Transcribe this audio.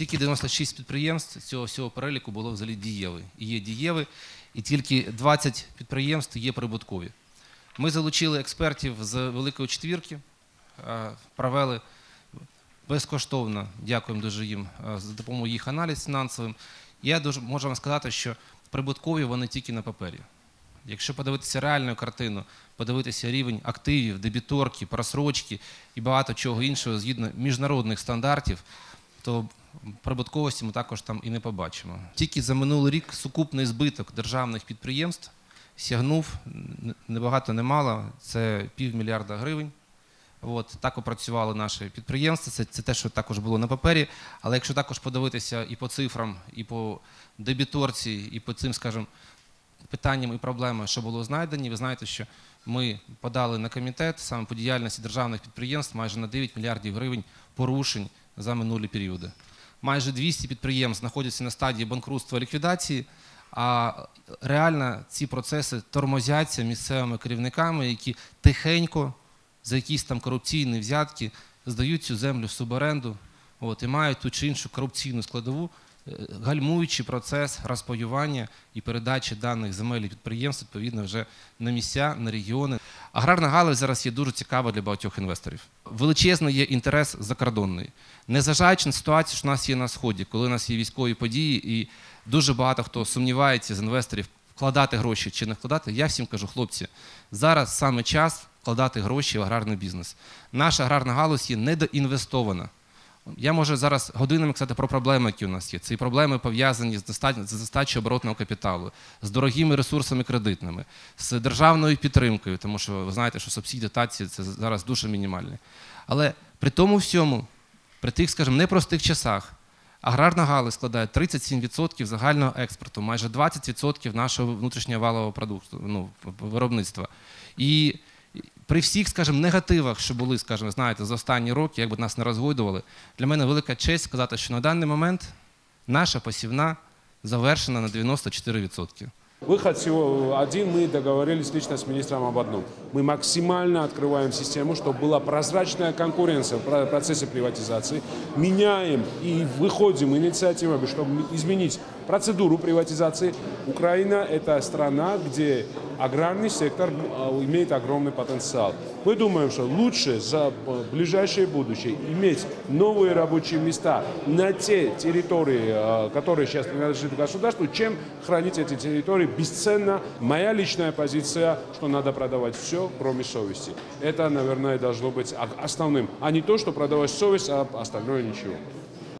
Тільки 96 підприємств цього всього переліку було взагалі дієві. І є дієві, і тільки 20 підприємств є прибуткові. Ми залучили експертів з Великої Четвірки, е, провели безкоштовно, дякуємо дуже їм, е, за допомогою їх аналіз фінансовим. Я дуже можу вам сказати, що прибуткові вони тільки на папері. Якщо подивитися реальну картину, подивитися рівень активів, дебіторки, просрочки і багато чого іншого згідно міжнародних стандартів, то прибутковості ми також там і не побачимо. Тільки за минулий рік сукупний збиток державних підприємств сягнув небагато немало, це півмільярда гривень. От, так опрацювали наші підприємства. Це, це те, що також було на папері. Але якщо також подивитися і по цифрам, і по дебіторці, і по цим, скажімо, питанням і проблемам, що було знайдені, ви знаєте, що ми подали на комітет саме по діяльності державних підприємств майже на 9 мільярдів гривень порушень за минулі періоди. Майже 200 підприємств знаходяться на стадії банкрутства ліквідації, а реально ці процеси тормозяться місцевими керівниками, які тихенько за якісь там корупційні взятки здають цю землю в суборенду от, і мають ту чи іншу корупційну складову, гальмуючи процес розпаювання і передачі даних земель і підприємств відповідно вже на місця, на регіони. Аграрна галузь зараз є дуже цікава для багатьох інвесторів. Величезний є інтерес закордонний. Незважаючи на ситуацію, що у нас є на сході, коли у нас є військові події, і дуже багато хто сумнівається з інвесторів вкладати гроші чи не вкладати. Я всім кажу, хлопці, зараз саме час вкладати гроші в аграрний бізнес. Наша аграрна галузь є недоінвестована. Я можу зараз годинами казати про проблеми, які у нас є. Це і проблеми пов'язані з доста- оборотного капіталу, з дорогими ресурсами кредитними, з державною підтримкою, тому що ви знаєте, що субсидії дотації це зараз дуже мінімальні. Але при тому всьому, при тих, скажімо, непростих часах, аграрна галузь складає 37% загального експорту, майже 20% нашого внутрішнього валового продукту, ну, виробництва. І при всіх, скажімо, негативах, що були, скажімо, знаєте, за останні роки, якби нас не розгойдували, для мене велика честь сказати, що на даний момент наша посівна завершена на 94%. Выход всего один. Мы договорились лично с министром об одном. Мы максимально открываем систему, чтобы была прозрачная конкуренция в про- процессе приватизации. Меняем и выходим инициативами, чтобы изменить процедуру приватизации. Украина – это страна, где аграрный сектор э, имеет огромный потенциал. Мы думаем, что лучше за э, ближайшее будущее иметь новые рабочие места на те территории, э, которые сейчас принадлежат государству, чем хранить эти территории бесценно. Моя личная позиция, что надо продавать все, кроме совести. Это, наверное, должно быть ог- основным, а не то, что продавать совесть, а остальное ничего.